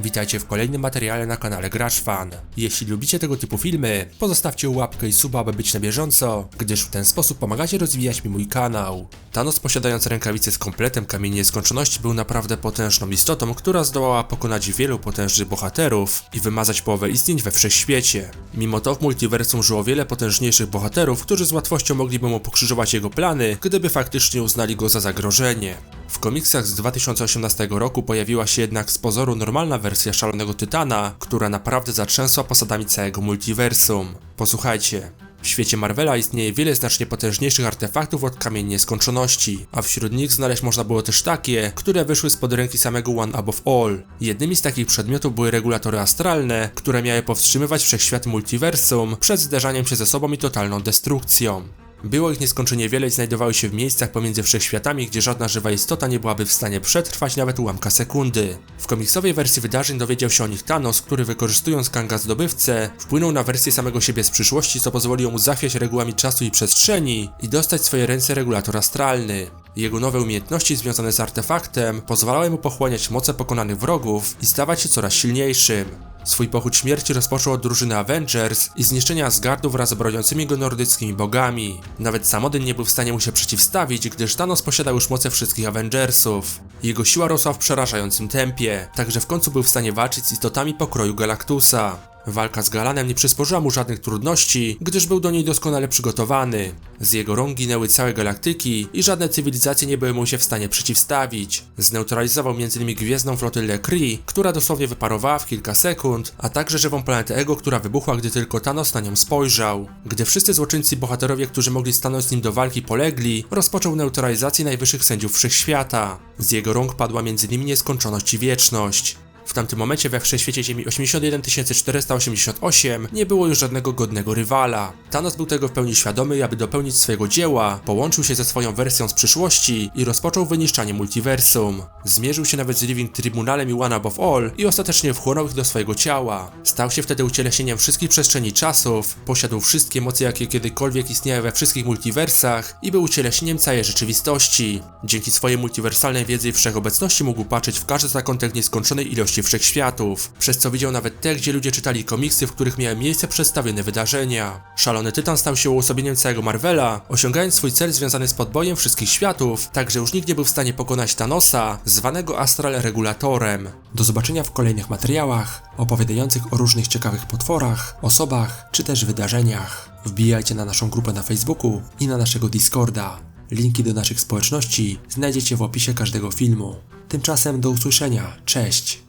Witajcie w kolejnym materiale na kanale Gracz Fan. Jeśli lubicie tego typu filmy, pozostawcie łapkę i suba, aby być na bieżąco, gdyż w ten sposób pomagacie rozwijać mi mój kanał. Thanos posiadając rękawice z kompletem kamieni nieskończoności był naprawdę potężną istotą, która zdołała pokonać wielu potężnych bohaterów i wymazać połowę istnień we wszechświecie. Mimo to w multiversum żyło wiele potężniejszych bohaterów, którzy z łatwością mogliby mu pokrzyżować jego plany, gdyby faktycznie uznali go za zagrożenie. W komiksach z 2018 roku pojawiła się jednak z pozoru normalna wersja Szalonego Tytana, która naprawdę zatrzęsła posadami całego multiversum. Posłuchajcie. W świecie Marvela istnieje wiele znacznie potężniejszych artefaktów od kamieni nieskończoności, a wśród nich znaleźć można było też takie, które wyszły spod ręki samego One Above All. Jednymi z takich przedmiotów były regulatory astralne, które miały powstrzymywać wszechświat multiversum przed zderzaniem się ze sobą i totalną destrukcją. Było ich nieskończenie wiele i znajdowały się w miejscach pomiędzy wszechświatami, gdzie żadna żywa istota nie byłaby w stanie przetrwać nawet ułamka sekundy. W komiksowej wersji wydarzeń dowiedział się o nich Thanos, który wykorzystując Kanga zdobywcę, wpłynął na wersję samego siebie z przyszłości, co pozwoliło mu zachwiać regułami czasu i przestrzeni i dostać w swoje ręce regulator astralny. Jego nowe umiejętności związane z artefaktem pozwalały mu pochłaniać moce pokonanych wrogów i stawać się coraz silniejszym. Swój pochód śmierci rozpoczął od drużyny Avengers i zniszczenia Asgardu wraz z broniącymi go nordyckimi bogami. Nawet sam Odyn nie był w stanie mu się przeciwstawić, gdyż Thanos posiadał już moce wszystkich Avengersów. Jego siła rosła w przerażającym tempie, także w końcu był w stanie walczyć z istotami pokroju Galactusa. Walka z Galanem nie przysporzyła mu żadnych trudności, gdyż był do niej doskonale przygotowany. Z jego rąk ginęły całe galaktyki i żadne cywilizacje nie były mu się w stanie przeciwstawić. Zneutralizował m.in. gwiezdną flotylę Kree, która dosłownie wyparowała w kilka sekund, a także żywą planetę Ego, która wybuchła, gdy tylko Thanos na nią spojrzał. Gdy wszyscy złoczyńcy bohaterowie, którzy mogli stanąć z nim do walki, polegli, rozpoczął neutralizację najwyższych sędziów wszechświata. Z jego rąk padła m.in. nieskończoność i wieczność. W tamtym momencie we wszechświecie Ziemi 81 488 nie było już żadnego godnego rywala. Thanos był tego w pełni świadomy aby dopełnić swojego dzieła, połączył się ze swoją wersją z przyszłości i rozpoczął wyniszczanie multiversum. Zmierzył się nawet z Living Tribunalem i One Above All i ostatecznie wchłonął ich do swojego ciała. Stał się wtedy ucieleśnieniem wszystkich przestrzeni czasów, posiadł wszystkie moce jakie kiedykolwiek istniały we wszystkich multiversach i był ucieleśnieniem całej rzeczywistości. Dzięki swojej multiwersalnej wiedzy i wszechobecności mógł patrzeć w każdy zakątek nieskończonej ilości wszechświatów, przez co widział nawet te, gdzie ludzie czytali komiksy, w których miały miejsce przedstawione wydarzenia. Szalony Tytan stał się uosobieniem całego Marvela, osiągając swój cel związany z podbojem wszystkich światów, tak że już nikt nie był w stanie pokonać Thanosa, zwanego Astral Regulatorem. Do zobaczenia w kolejnych materiałach opowiadających o różnych ciekawych potworach, osobach czy też wydarzeniach. Wbijajcie na naszą grupę na Facebooku i na naszego Discorda. Linki do naszych społeczności znajdziecie w opisie każdego filmu. Tymczasem do usłyszenia. Cześć!